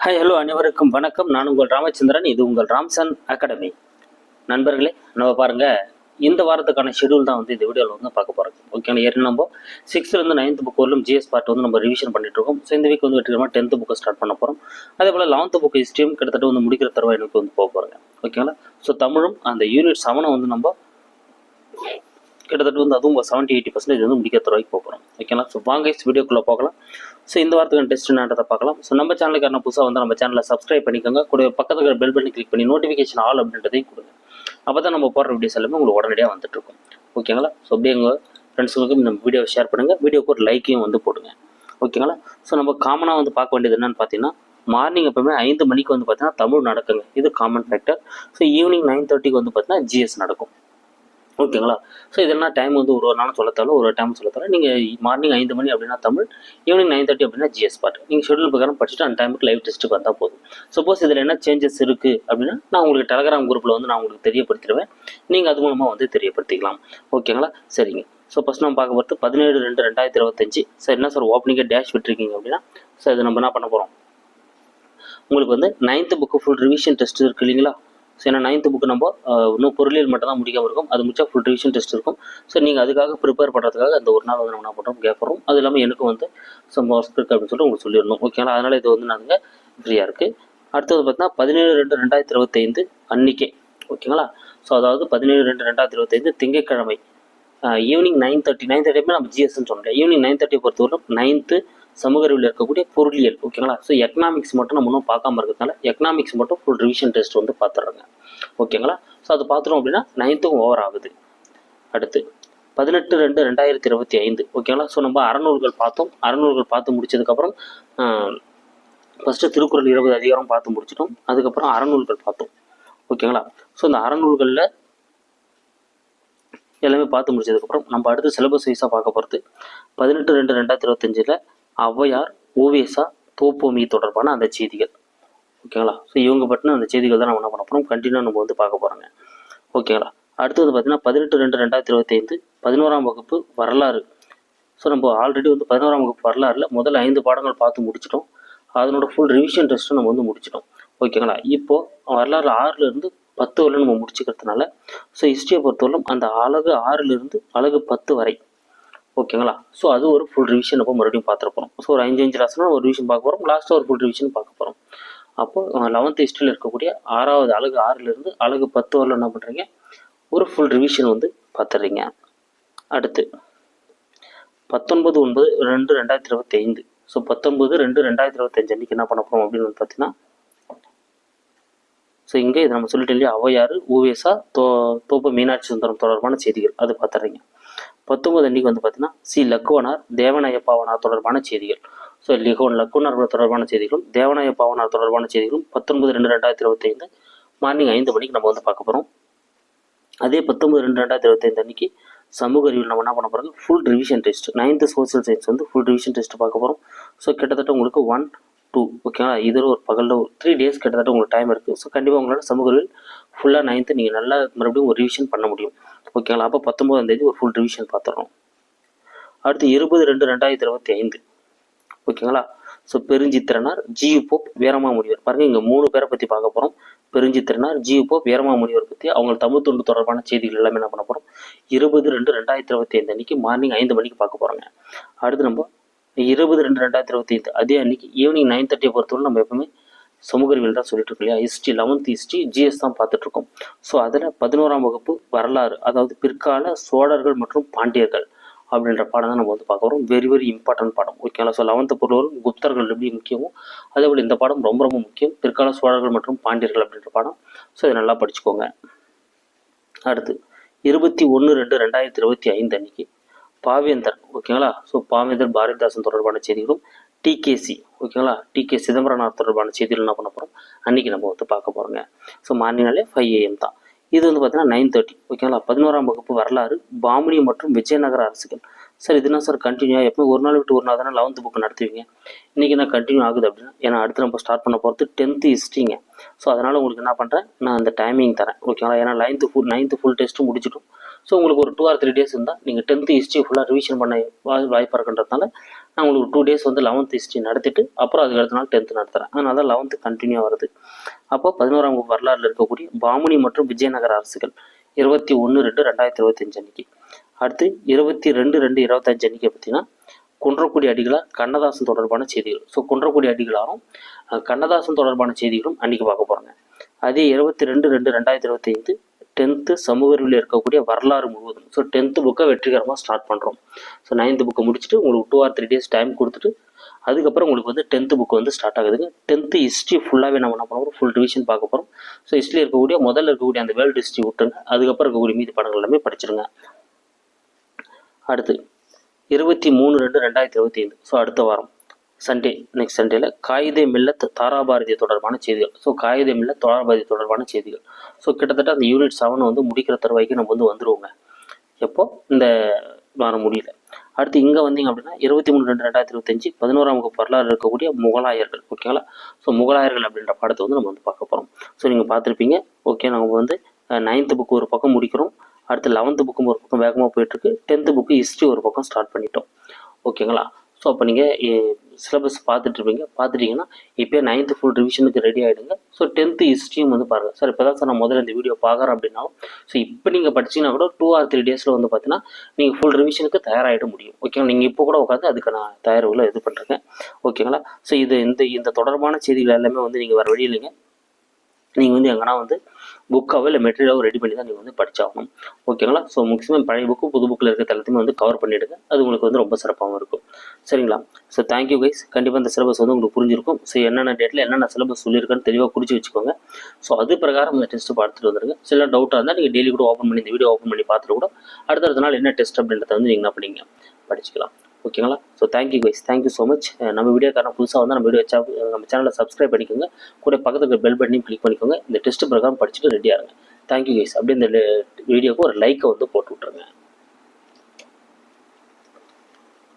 Hi hello அனைவருக்கும் வணக்கம். நான் உங்கள் ராமச்சந்திரன் இது உங்கள் ராம்சன் அகாடமி. நண்பர்களே நம்ம பாருங்க இந்த வாரத்துக்கான ஷெடியூல் தான் வந்து இந்த வீடியோவில் வந்து பார்க்க போகிறோம் ஓகேங்களா ஏற்கனவே நம்ம சிக்ஸ்த்லேருந்து நைன்த் புக் வரலும் ஜிஎஸ் பார்ட் வந்து நம்ம ரிவிஷன் பண்ணிட்டு இருக்கோம். ஸோ இந்த வீக் வந்து வெற்றிகரமாக டென்த் புக்கை ஸ்டார்ட் பண்ண போகிறோம் அதே போல் லெவன்த் புக் ஹிஸ்ட்ரியும் கிட்டத்தட்ட வந்து முடிக்கிற தருவாய் எனக்கு வந்து போக போகிறோங்க ஓகேங்களா ஸோ தமிழும் அந்த யூனிட் செவனை வந்து நம்ம கிட்டத்தட்ட வந்து அதுவும் செவன்ட்டி எயிட்டி பர்சன்டேஜ் வந்து முடிக்க தருவாய்க்கு போகிறோம் ஓகேங்களா ஸோ வாங்க வீடியோக்குள்ளே பார்க்கலாம் ஸோ இந்த வாரத்துக்கு டெஸ்ட் என்னன்றதை பார்க்கலாம். ஸோ நம்ம சேனலுக்கு என்ன புதுசாக வந்து நம்ம சேனலை சப்ஸ்கிரைப் பண்ணிக்கோங்க. கூட பக்கத்தில் பெல் பண்ணி கிளிக் பண்ணி நோட்டிஃபிகேஷன் ஆல் அப்படின்றதையும் கொடுங்க. அப்போ தான் நம்ம போடுற வீடியோஸ் எல்லாமே உங்களுக்கு உடனடியாக வந்துட்டுருக்கும் ஓகேங்களா ஸோ அப்படியே எங்கள் ஃப்ரெண்ட்ஸுங்களுக்கு நம்ம வீடியோவை ஷேர் பண்ணுங்கள் வீடியோக்கு ஒரு லைக்கையும் வந்து போடுங்க. ஓகேங்களா ஸோ நம்ம காமனாக வந்து பார்க்க வேண்டியது என்னென்னு பார்த்தீங்கன்னா மார்னிங் எப்பவுமே ஐந்து மணிக்கு வந்து பார்த்தீங்கன்னா தமிழ் நடக்குங்க. இது common factor so evening nine தேர்ட்டிக்கு வந்து பார்த்தீங்கன்னா ஜிஎஸ் நடக்கும். ஓகேங்களா? ஸோ இதெல்லாம் டைம் வந்து ஒரு ஒரு நாளும் சொல்ல ஒரு டைம் சொல்லத்தாலும் நீங்கள் மார்னிங் ஐந்து மணி அப்படின்னா தமிழ் ஈவினிங் நைன் தேர்ட்டி அப்படின்னா ஜிஎஸ் பார்ட் நீங்கள் ஷெடியூல் பிரகாரம் படிச்சுட்டு அந்த டைமுக்கு லைவ் டெஸ்ட்டுக்கு வந்தால் போதும். சப்போஸ் இதில் என்ன சேஞ்சஸ் இருக்குது அப்படின்னா நான் உங்களுக்கு டெலகிராம் குரூப்பில் வந்து நான் உங்களுக்கு தெரியப்படுத்திடுவேன். நீங்கள் அது மூலமாக வந்து தெரியப்படுத்திக்கலாம். ஓகேங்களா? சரிங்க. ஸோ ஃபஸ்ட் நம்ம பார்க்க போகிறது பதினேழு ரெண்டு ரெண்டாயிரத்தி இருபத்தஞ்சி. சார் என்ன சார் ஓப்பனிங்கே டேஷ் விட்டுருக்கீங்க அப்படின்னா சார் இது நம்ம என்ன பண்ண போகிறோம் உங்களுக்கு வந்து ninth book full revision test இருக்கு இல்லைங்களா? ஸோ ஏன்னா நைன்த்து புக்கு நம்ம இன்னும் பொருளியல் மட்டும் தான் முடிக்காமல் இருக்கும். அது முடிச்சா ஃபுல் ரிவிஷன் டெஸ்ட் இருக்கும். ஸோ நீங்கள் அதுக்காக ப்ரிப்பேர் பண்ணுறதுக்காக அந்த ஒரு நாள் வந்து நம்ம என்ன பண்ணுறோம்? கேட்குறோம் அது இல்லாமல் எனக்கும் வந்து சம் ஒர்க் இருக்குது அப்படின்னு சொல்லிட்டு உங்களுக்கு சொல்லிடணும். ஓகேங்களா அதனால் இது வந்து நாங்கள் ஃப்ரீயாக இருக்குது அடுத்தது பார்த்தீங்கன்னா பதினேழு ரெண்டு ரெண்டாயிரத்தி இருபத்தைந்து அன்னிக்கே. ஓகேங்களா ஸோ அதாவது பதினேழு ரெண்டு ரெண்டாயிரத்தி இருபத்தைந்து திங்கட்கிழமை. Evening nine thirty nine thirty நம்ம ஜிஎஸ்ன்னு சொல்கிறேன் ஈவினிங் நைன் தேர்ட்டி பொறுத்தவரைக்கும் நைன்த்து சமூக அறிவில் இருக்கக்கூடிய பொருளியல் ஓகேங்களா ஸோ எக்கனாமிக்ஸ் மட்டும் நம்ம இன்னும் பார்க்காம இருக்கிறதுனால எக்கனாமிக்ஸ் மட்டும் ஃபுல் ரிவிஷன் டெஸ்ட் வந்து பார்த்துட்றாங்க. ஓகேங்களா ஸோ அது பார்த்துட்டோம் அப்படின்னா நைன்த்துக்கும் ஓவர் ஆகுது. அடுத்து பதினெட்டு ரெண்டு ரெண்டாயிரத்தி இருபத்தி ஐந்து ஓகேங்களா ஸோ நம்ம அறநூல்கள் பார்த்தோம். அறநூல்கள் பார்த்து முடிச்சதுக்கப்புறம் ஃபஸ்ட்டு திருக்குறள் இருபது அதிகாரம் பார்த்து முடிச்சிட்டோம். அதுக்கப்புறம் அறநூல்கள் பார்த்தோம். ஓகேங்களா ஸோ இந்த அறநூல்களில் எல்லாமே பார்த்து முடிச்சதுக்கப்புறம் நம்ம அடுத்து சிலபஸ் வைஸாக பார்க்க போகிறது பதினெட்டு ரெண்டு ரெண்டாயிரத்தி இருபத்தஞ்சில் ஔவையார் ஓவேசா தோப்போமி தொடர்பான அந்த செய்திகள். ஓகேங்களா ஸோ இவங்க பற்றின அந்த செய்திகள் தான் நம்ம என்ன பண்ண போகிறோம் கண்டினியூ நம்ம வந்து பார்க்க போகிறோங்க ஓகேங்களா அடுத்தது பார்த்தீங்கன்னா பதினெட்டு ரெண்டு ரெண்டாயிரத்தி இருபத்தைந்து பதினோராம் வகுப்பு வரலாறு. ஸோ நம்ம ஆல்ரெடி வந்து பதினோராம் வகுப்பு வரலாறுல முதல் ஐந்து பாடங்கள் பார்த்து முடிச்சிட்டோம். அதனோட ஃபுல் ரிவிஷன் டெஸ்ட்டும் நம்ம வந்து முடிச்சிட்டோம். ஓகேங்களா இப்போது வரலாறு ஆறுலேருந்து பத்து வரலும் நம்ம முடிச்சுக்கிறதுனால ஸோ ஹிஸ்ட்ரியை பொறுத்தவரைக்கும் அந்த அழகு ஆறுலேருந்து அழகு பத்து வரை ஓகேங்களா? ஸோ அது ஒரு ஃபுல் ரிவிஷன் அப்போ மறுபடியும் பார்த்துட்டு போகிறோம் ஸோ ஒரு அஞ்சு அஞ்சு லெசனாக ஒரு ரிவிஷன் பார்க்க போகிறோம் லாஸ்ட்டாக ஒரு ஃபுல் ரிவிஷன் பார்க்க போகிறோம் அப்போ லெவன்த் ஹிஸ்ட்ரியில் இருக்கக்கூடிய ஆறாவது அழகு ஆறிலிருந்து அழகு பத்து வரல என்ன பண்ணுறீங்க ஒரு ஃபுல் ரிவிஷன் வந்து பார்த்துறீங்க அடுத்து பத்தொன்பது ஒன்பது ரெண்டு ரெண்டாயிரத்தி இருபத்தி ஐந்து ஸோ பத்தொன்பது ரெண்டு ரெண்டாயிரத்தி இருபத்தஞ்சு அன்றைக்கி என்ன பண்ண போகிறோம் அப்படின்னு வந்து பார்த்தீங்கன்னா ஸோ இங்கே இது நம்ம சொல்லிட்டு இல்லையா? ஔவையார் ஊவேசா தோ தோப்பு மீனாட்சி சுந்தரம் தொடர்பான செய்திகள். அது பார்த்துறீங்க பத்தொன்பது அன்றைக்கி வந்து பார்த்தீங்கன்னா சி. லக்குவனார் தேவநாய பாவனார் தொடர்பான செய்திகள். ஸோ லிகோன் லக்குவனார் தொடர்பான செய்திகளும் தேவநாய பாவனார் தொடர்பான செய்திகளும் பத்தொன்பது ரெண்டு ரெண்டாயிரத்தி இருபத்தைந்து மார்னிங் ஐந்து மணிக்கு நம்ம வந்து பார்க்க போகிறோம் அதே பத்தொன்பது ரெண்டு ரெண்டாயிரத்தி இருபத்தைந்து அன்னைக்கு சமூக அறிவியல் நம்ம என்ன பண்ண போகிறோம் full revision test ninth social science வந்து ஃபுல் ரிவிஷன் டெஸ்ட் பார்க்க போகிறோம் ஸோ கிட்டத்தட்ட உங்களுக்கு ஒன் டூ ஓகேங்களா இதில் ஒரு பகலில் ஒரு த்ரீ டேஸ் கிட்டத்தட்ட உங்களுக்கு டைம் இருக்குது ஸோ கண்டிப்பாக உங்களோட சமூக அறிவியல் ஃபுல்லாக நைன்த்து நீங்கள் நல்லா மறுபடியும் ஒரு ரிவிஷன் பண்ண முடியும். ஓகேங்களா அப்போ பத்தொம்போதாம் தேதி ஒரு ஃபுல் ரிவிஷன் பார்த்துடுறோம் அடுத்து இருபது ரெண்டு ரெண்டாயிரத்தி இருபத்தி ஐந்து. ஓகேங்களா ஸோ பெருஞ்சித்திரனார் ஜியு போப் வீரமா முனிவர் பாருங்க இங்கே மூணு பேரை பற்றி பார்க்க போகிறோம் பெருஞ்சித்திரனார் ஜியு போப் வீரமா முனிவர் பற்றி அவங்க தமிழ் தொண்டு தொடர்பான செய்திகள் எல்லாமே என்ன பண்ண போகிறோம் இருபது ரெண்டு ரெண்டாயிரத்தி இருபத்தி ஐந்து அன்னைக்கு மார்னிங் ஐந்து மணிக்கு பார்க்க போகிறோங்க அடுத்து நம்ம இருபது ரெண்டு ரெண்டாயிரத்தி இருபத்தி ஐந்து அதே அன்னைக்கு ஈவினிங் நைன் தேர்ட்டியை பொறுத்தவரை நம்ம எப்பவுமே சமூக அறிவியல் தான் சொல்லிட்டு இருக்கோம் இல்லையா? ஹிஸ்ட்ரி லெவன்த் ஹிஸ்ட்ரி ஜிஎஸ் தான் பார்த்துட்ருக்கோம் ஸோ அதில் பதினோராம் வகுப்பு வரலாறு அதாவது பிற்கால சோழர்கள் மற்றும் பாண்டியர்கள் அப்படின்ற பாடம் தான் நம்ம வந்து பார்க்க வரோம் வெரி வெரி இம்பார்ட்டன்ட் பாடம். ஓகேங்களா ஸோ லெவன்த்து பொறுத்தவரை குப்தர்கள் எப்படி முக்கியமோ அதே போல் இந்த பாடம் ரொம்ப ரொம்ப முக்கியம். பிற்கால சோழர்கள் மற்றும் பாண்டியர்கள் அப்படின்ற பாடம். ஸோ இதை நல்லா படிச்சுக்கோங்க. அடுத்து இருபத்தி ஒன்று ரெண்டு ரெண்டாயிரத்தி இருபத்தி ஐந்து அன்னைக்கு பாவேந்தர் ஓகேங்களா ஸோ பாவேந்தர் பாரதிதாசன் தொடர்பான செய்திகளும் டிகேசி ஓகேங்களா? டிகே சிதம்பரனார் தொடர்பான செய்திகள் என்ன பண்ண போகிறோம் அன்றைக்கி நம்ம வந்து பார்க்க போகிறோங்க ஸோ மார்னிங்னாலே ஃபைவ் ஏஎம் தான். இது வந்து பார்த்தீங்கன்னா நைன் தேர்ட்டி ஓகேங்களா? பதினோராம் வகுப்பு வரலாறு பாமணி மற்றும் விஜயநகர அரசுகள். சார் இதுனா சார் கண்டினியூ எப்போ ஒரு நாள் விட்டு ஒரு நாள் தானே லெவன்த்து புக் நடத்துவீங்க. இன்றைக்கி என்ன கண்டினியூ ஆகுது அப்படின்னா ஏன்னா அடுத்து நம்ம ஸ்டார்ட் பண்ண போகிறது டென்த்து ஹிஸ்ட்ரிங்க ஸோ அதனால் உங்களுக்கு என்ன பண்ணுறேன் நான் அந்த டைமிங் தரேன். ஓகேங்களா? ஏன்னா நைன்த்து ஃபுல் நைன்த்து ஃபுல் டெஸ்ட்டும் முடிச்சிட்டோம். ஸோ உங்களுக்கு ஒரு டூ ஆர் த்ரீ டேஸ் இருந்தால் நீங்கள் டென்த்து ஹிஸ்ட்ரி ஃபுல்லாக ரிவிஷன் பண்ண வாய் வாய்ப்பாக இருக்குன்றதுனால நான் உங்களுக்கு டூ டேஸ் வந்து லெவன்த் ஹிஸ்ட்ரி நடத்திட்டு அப்புறம் அதுக்கு அடுத்த நாள் டென்த்து நடத்துகிறேன் அதனால தான் லெவன்த்து கண்டினியூ வருது. அப்போ பதினோராம் வகுப்பு வரலாறுல இருக்கக்கூடிய பாமுனி மற்றும் விஜயநகர அரசுகள் இருபத்தி ஒன்று ரெண்டு ரெண்டாயிரத்தி இருபத்தஞ்சு அன்னைக்கு. அடுத்து இருபத்தி ரெண்டு ரெண்டு இருபத்தஞ்சு அன்னைக்கு பார்த்தீங்கன்னா குன்றக்குடி அடிகளார் கண்ணதாசன் தொடர்பான செய்திகள். ஸோ குன்றக்குடி அடிகளாரும் கண்ணதாசன் தொடர்பான செய்திகளும் அன்னைக்கு பார்க்க போகிறாங்க அதே இருபத்தி ரெண்டு ரெண்டு ரெண்டாயிரத்தி இருபத்தி ஐந்து டென்த்து சமூக அறிவில் இருக்கக்கூடிய வரலாறு முழுவதும். ஸோ டென்த்து புக்கை வெற்றிகரமாக ஸ்டார்ட் பண்ணுறோம் ஸோ நைன்த்து புக்கை முடிச்சுட்டு உங்களுக்கு two or three days time கொடுத்துட்டு அதுக்கப்புறம் உங்களுக்கு வந்து டென்த்து புக் வந்து ஸ்டார்ட் ஆகுதுங்க. டென்த்து ஹிஸ்ட்ரி ஃபுல்லாகவே நம்ம என்ன பண்ண ஃபுல் ரிவிஷன் பார்க்க போகிறோம் ஸோ ஹிஸ்ட்ரி இருக்கக்கூடிய முதல்ல இருக்கக்கூடிய அந்த வேர்ல்டு ஹிஸ்ட்ரி விட்டுருங்க. அதுக்கப்புறம் இருக்கக்கூடிய மீதி படங்கள் எல்லாமே படிச்சிருங்க. அடுத்து இருபத்தி மூணு ரெண்டு ரெண்டாயிரத்தி இருபத்தி ஐந்து. ஸோ அடுத்த வாரம். சண்டே நெக்ஸ்ட் சண்டேல காயிதே மில்லத் தாராபாரதி தொடர்பான செய்திகள். ஸோ காயிதே மில்லத் தாராபாரதி தொடர்பான செய்திகள். ஸோ கிட்டத்தட்ட அந்த யூனிட் செவன் வந்து முடிக்கிற தருவாய்க்கு நம்ம வந்து வந்துடுவோங்க எப்போ? இந்த வாரம் முடியல. அடுத்து இங்கே வந்தீங்க அப்படின்னா இருபத்தி மூணு ரெண்டு ரெண்டாயிரத்தி இருபத்தஞ்சு பதினோராம் வகுப்பு வரலாறு இருக்கக்கூடிய முகலாயர்கள் ஓகேங்களா ஸோ முகலாயர்கள் அப்படின்ற படத்தை வந்து நம்ம வந்து பார்க்க போகிறோம் ஸோ நீங்கள் பார்த்துருப்பீங்க ஓகே நம்ம வந்து நைன்த்து புக்கு ஒரு பக்கம் முடிக்கிறோம். அடுத்து லெவன்த்து புக்கும் ஒரு பக்கம் வேகமாக போயிட்டுருக்கு டென்த்து புக்கு ஹிஸ்ட்ரி ஒரு பக்கம் ஸ்டார்ட் பண்ணிட்டோம். ஓகேங்களா ஸோ அப்போ நீங்கள் சிலபஸ் பார்த்துட்ருப்பீங்க. பார்த்துட்டீங்கன்னா இப்போயே நைன்த்து ஃபுல் ரிவிஷனுக்கு ரெடி ஆகிடுங்க ஸோ டென்த்து ஹிஸ்ட்ரியும் வந்து பாருங்கள் சார் இப்போ தான் சார் நான் முதல்ல இந்த வீடியோ பார்க்குறேன் அப்படின்னாலும் ஸோ இப்போ நீங்கள் படிச்சீங்கன்னா கூட டூ ஆர் த்ரீ டேஸில் வந்து பார்த்தீங்கன்னா நீங்கள் ஃபுல் ரிவிஷனுக்கு தயாராகிட முடியும். ஓகேங்களா நீங்கள் இப்போ கூட உட்காந்து அதுக்கு நான் தயாரில் இது பண்ணுறேன் ஓகேங்களா ஸோ இது இந்த இந்த தொடர்பான செய்திகள் எல்லாமே வந்து நீங்கள் வர வழி இல்லைங்க. நீங்கள் வந்து எங்கன்னா வந்து புக்காவோ இல்லை மெட்டீரியலாவோ ரெடி பண்ணி தான் நீங்கள் வந்து படிச்சாகணும். ஓகேங்களா ஸோ மேக்ஸிமம் பழைய புக்கு புது புக்கில் இருக்க எல்லாத்தையுமே வந்து கவர் பண்ணிவிடுங்க அது உங்களுக்கு வந்து ரொம்ப சிறப்பாகவும் இருக்கும். சரிங்களா? ஸோ தேங்க்யூ கைஸ் கண்டிப்பாக இந்த சிலபஸ் வந்து உங்களுக்கு புரிஞ்சிருக்கும். ஸோ என்னென்ன டேட்டில் என்னென்ன சிலபஸ் சொல்லியிருக்கேன்னு தெளிவாக குறித்து வச்சுக்கோங்க. ஸோ அது பிரகாரம் அந்த டெஸ்ட்டு பார்த்துட்டு வந்துருங்க. சில டவுட்டாக இருந்தால் நீங்கள் டெய்லி கூட ஓப்பன் பண்ணி இந்த வீடியோ ஓப்பன் பண்ணி பார்த்துட்டு கூட அடுத்தடுத்த நாள் என்ன டெஸ்ட் அப்படின்றத வந்து நீங்கள் என்ன பண்ணிங்க? படிச்சுக்கலாம். ஓகேங்களா so thank you guys thank you so much நம்ம வீடியோக்கான புதுசாக வந்து நம்ம வீடியோ வச்சா நம்ம சேனலை சப்ஸ்கிரைப் பண்ணிக்கோங்க. கூட பக்கத்துக்கு பெல் பட்டனையும் கிளிக் பண்ணிக்கோங்க. இந்த டெஸ்ட் பிரகாரம் படிச்சுட்டு ரெடியாக இருங்க. தேங்க்யூ கைஸ் அப்படியே இந்த வீடியோக்கு ஒரு லைக்கை வந்து போட்டு விட்ருங்க